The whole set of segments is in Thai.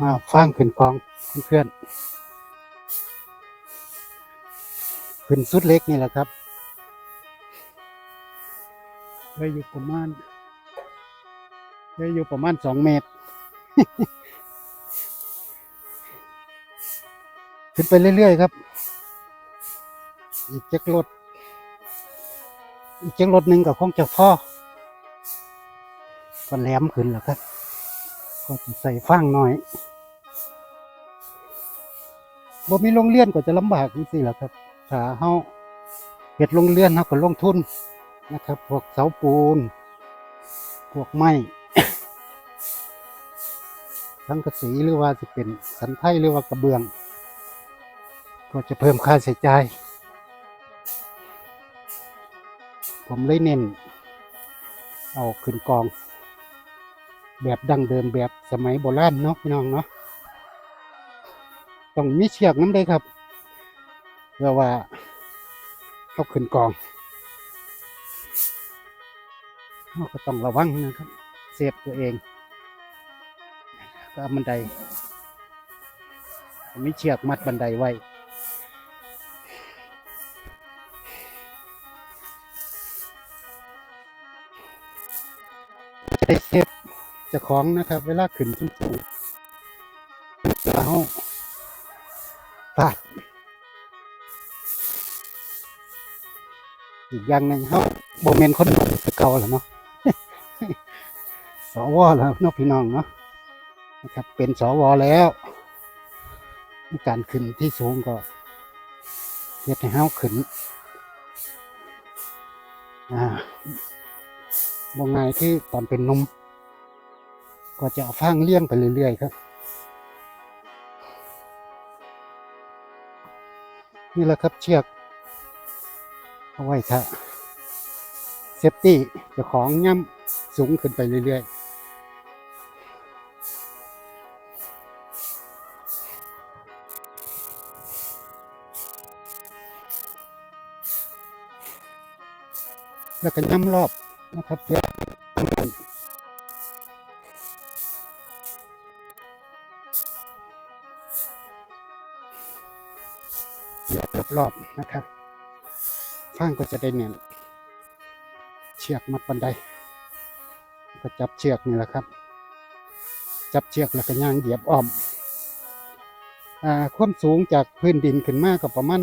มาฟังขึ้นกองเพื่อนๆขึ้นสุดเล็กนี่แหละครับได้อยู่ประมาณได้อยู่ประมาณสองเมตร ขึ้นไปเรื่อยๆครับอีกจักรถอีกจักรถหนึ่งก็คงจะพ่อก็แหลมขึ้นแล้วครับ ก็จะใส่ฟางหน่อย บ่มีโรงเรียนก็จะลำบากจังซี่แหละครับถ้าเฮาเฮ็ดโรงเรียนเฮาก็ลงทุนนะครับ พวกเสาปูน พวกไม้สังกะสีหรือว่าจะเป็นสันไทหรือว่ากระเบื้อง ก็จะเพิ่มค่าใช้จ่าย ผมเลยเน้นเอาขึ้นกอง แบบดั้งเดิมแบบสมัยโบราณเนาะพี่น้องเนาะ ต้องมีเชือกน้ำได้ครับเพื่อว่าเขาขึ้นกองเราก็ต้องระวังนะครับ เซฟตัวเอง ก็บันไดมีเชือกมัดบันไดไว้จะได้เซฟจะของนะครับ เวลาขึ้นสูงสูงๆเรา อีกอย่างหนึ่งเขาโบเมนคนหนุ่มเก่าแล้วเนาะสวแล้วนาะพี่น้องเนาะนะครับ เป็นสวแล้วการขึ้นที่สูงก็เฮ็ดให้เฮาขึ้นอ่าบางไงที่ตอนเป็นนมก็จะเอาฟางเลี้ยงไปเรื่อยๆครับนี่แหละครับเชือก เอาไว้ค่ะเซฟตี้จ้าของย่ำสูงขึ้นไปเรื่อยๆ แล้วก็ย่ำรอบนะครับเพื่อรอบๆนะครับ ฟางก็จะได้เนี่ย เชือกมัดบันได ก็จับเชือกนี่แหละครับ จับเชือกแล้วก็ย่างเหยียบอ้อมอ่าความสูงจากพื้นดินขึ้นมาก็ประมาณ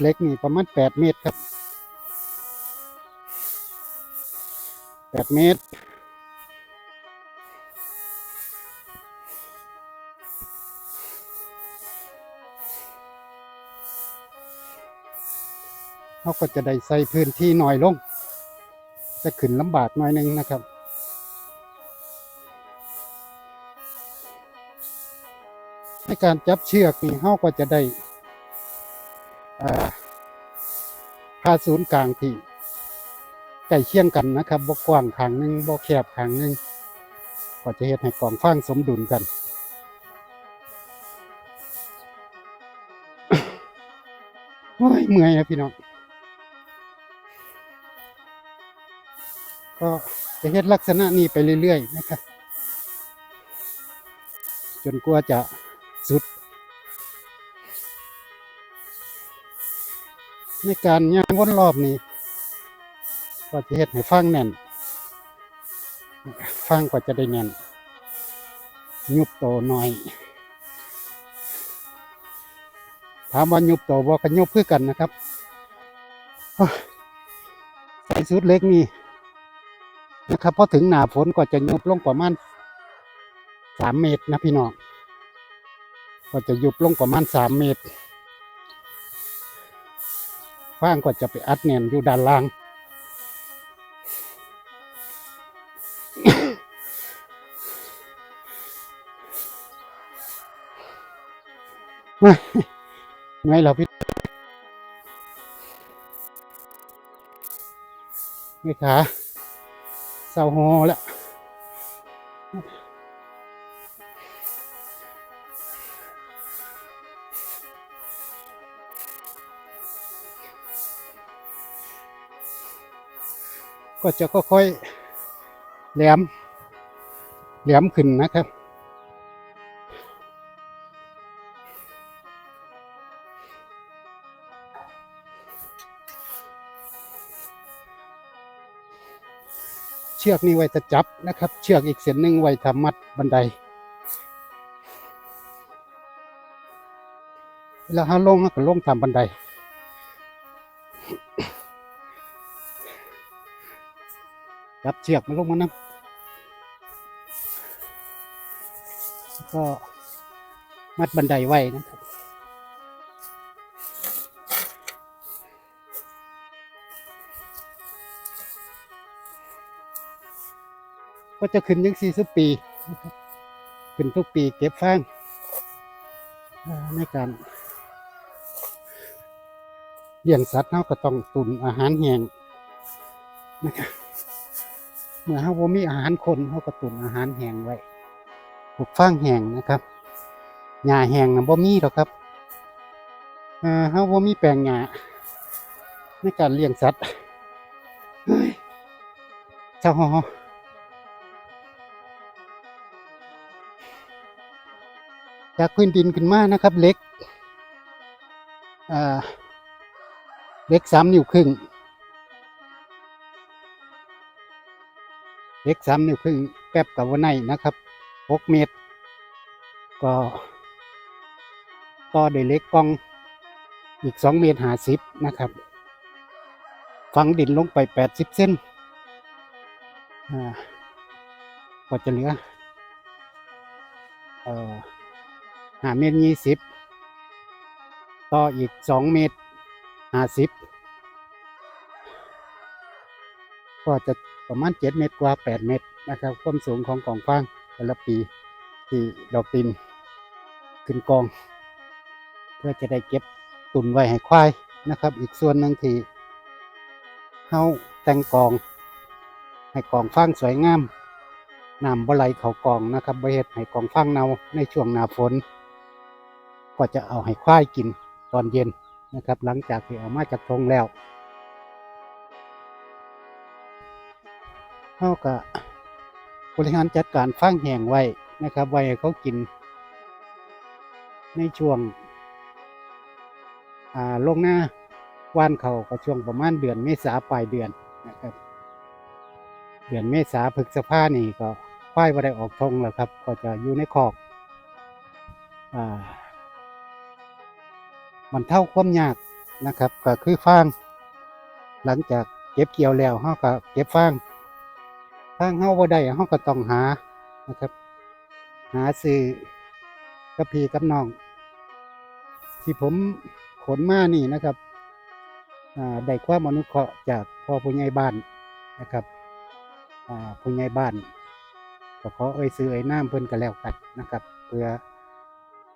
เล็กนี่ประมาณแปดเมตรครับแปดเมตร เขาก็จะได้ใส่พื้นที่น้อยลง จะขึ้นลำบากหน่อยหนึงนะครับ ในการจับเชือกนี่เขาก็จะได้พาศูนย์กลางที่ใกล้เคียงกันนะครับบ่กว้างขางหนึ่งบ่แคบขางหนึ่งก็จะเฮ็ดให้กองฟางสมดุลกันโอ้ยเมื่อยนะพี่น้อง ก็จะเฮ็ดลักษณะนี้ไปเรื่อยๆนะครับ จนกว่าจะสุด ในการย่างวนรอบนี้ ก็จะเฮ็ดให้ฟางแน่นฟางก็จะได้แน่น ยุบโตหน่อย ถามว่ายุบโตบ่กันยุบเพื่อกันนะครับใส่สุดเล็กนี่ นะครับพอถึงหนาฝนก็จะยุบลงประมาณสามเมตรนะพี่น้องก็จะยุบลงประมาณสามเมตรฟางก็จะไปอัดแน่นอยู่ด้านล่าง ไม่ไม่เราพี่ไม่ขา เศร้าหอแล้วก็จะค่อยๆแหลมแหลมขึ้นนะครับ เชือกนี้ไว้จะจับนะครับ เชือกอีกเส้นหนึ่งไว้ทำมัดบันไดเวลาเราลงก็ลงตามบันได จับเชือกมันลงมานะแล้วก็มัดบันไดไว้นะครับ ก็จะขึ้นยังสี่สิบปี ขึ้นทุกปีเก็บฟางในการเลี้ยงสัตว์เราก็ต้องตุนอาหารแห้งนะครับเมื่อเราบ่มีอาหารคนเราก็ตุนอาหารแห้งไว้ปลูกฟางแห้งนะครับหญ้าแห้งนะบ่มีหรอกครับเออเราบ่มีแปลงหญ้าในการเลี้ยงสัตว์เฮ้ยเจ้า จากพื้นดินขึ้นมานะครับเล็กเล็กสามนิ้วครึ่งเล็กสามนิ้วครึ่งแป๊บกับวันไหนนะครับหกเมตร ก็ต่อด้วยเล็กกองอีกสองเมตรหาสิบนะครับ ฝังดินลงไปแปดสิบเส้นก็จะเหลือเอ่อ ห้าเมตรยี่สิบต่ออีกสองเมตรห้าสิบก็จะประมาณเจ็ดเมตรกว่าแปดเมตรนะครับความสูงของกองฟางแต่ละปีที่ดอกตินขึ้นกอง เพื่อจะได้เก็บตุนไว้ให้ควายนะครับ อีกส่วนหนึ่งที่เฮาแต่งกอง ให้กองฟางสวยงามน้ำบไหลเขากองนะครับบ่เฮ็ดให้กองฟางเน่าในช่วงหน้าฝน ก็จะเอาให้ควายกินตอนเย็นนะครับ หลังจากที่เอามาจากทงแล้วเขาก็บริหารจัดการฟางแห้งไว้นะครับ ไว้ให้เขากิน ในช่วงอ่าลงหน้าว่านเขาก็ช่วงประมาณเดือนเมษาปลายเดือนนะครับ เดือนเมษาพฤษภานี่ก็ควายบ่ได้ออกทงแล้วครับ ก็จะอยู่ในคอกอ่า มันเท่าความยากนะครับ ก็คือฟาง หลังจากเก็บเกี่ยวแล้วเฮาก็เก็บฟางฟางเฮาบ่ได้เฮาก็ต้องหานะครับ หาซื้อกับพี่กับน้อง ที่ผมขนมานี่นะครับอ่าได้ความอนุเคราะห์จากพ่อผู้ใหญ่บ้านนะครับอ่าผู้ใหญ่บ้านก็ขอเอ่ยซื้อเอ่ยน้ำเพิ่นก็แล้วกันนะครับ เพื่อ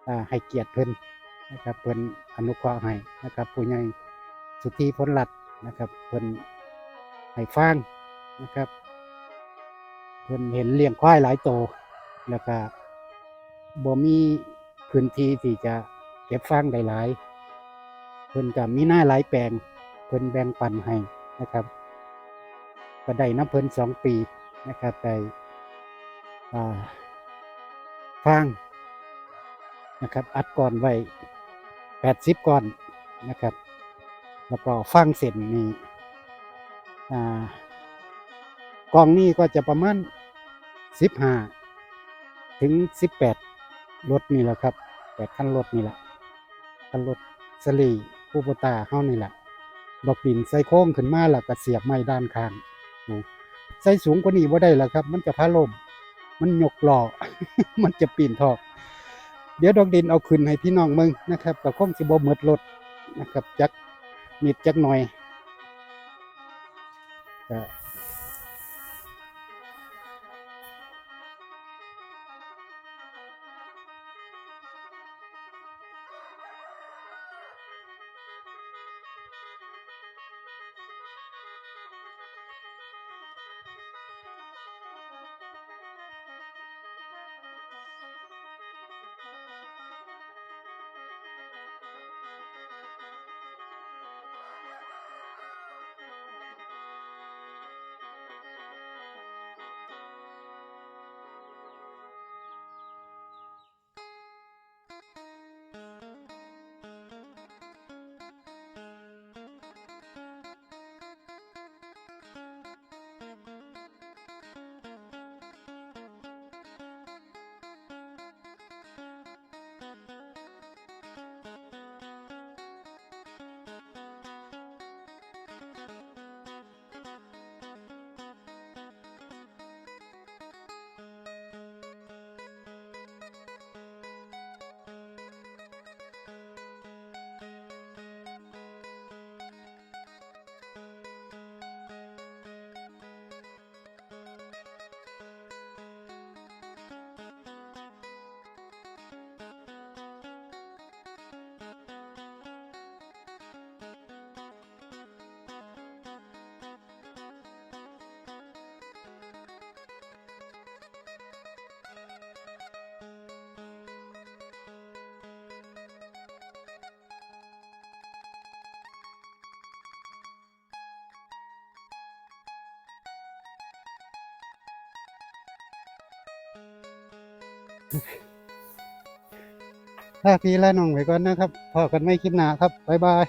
อ่าให้เกียรติเพิ่น นะครับเพิ่นอนุเคราะห์ให้นะครับผู้ใหญ่สุธีพ้นหลัดนะครับเพิ่นให้ฟางนะครับเพิ่นเห็นเลี้ยงควายหลายโตวแล้วก็บ่มีพื้นที่ที่จะเก็บฟางได้หลายเพิ่นก็มีหน้าหลายแปลงเพิ่นแบ่งปันให้นะครับก็ได้น้ำเพิ่นสองปีนะครับได้ฟางนะครับอัดก่อนไว้ แปดสิบก้อนนะครับ แล้วก็ฟังเส้นนี่กองนี้ก็จะประมาณสิบห้าถึงสิบแปดรถนี่แหละครับแปดคันรถนี่แหละคันรถสลีคูโบตาเฮานี่แหละดอกดินใส่โค้งขึ้นมาแล้วก็เสียบไม้ด้านข้างใส่สูงกว่านี้บ่าได้แล้วครับ มันจะพาลมมันยกหล้อมันจะปีนทอก เดี๋ยวดอกดินเอาขึ้นให้พี่น้องมึงนะครับก็คงสิบ่หมดรถนะครับจักนิดจักหน่อย ลาพี่ลาน้องไปก่อนนะครับพอกันไม่คลิปหน้าครับบ๊ายบาย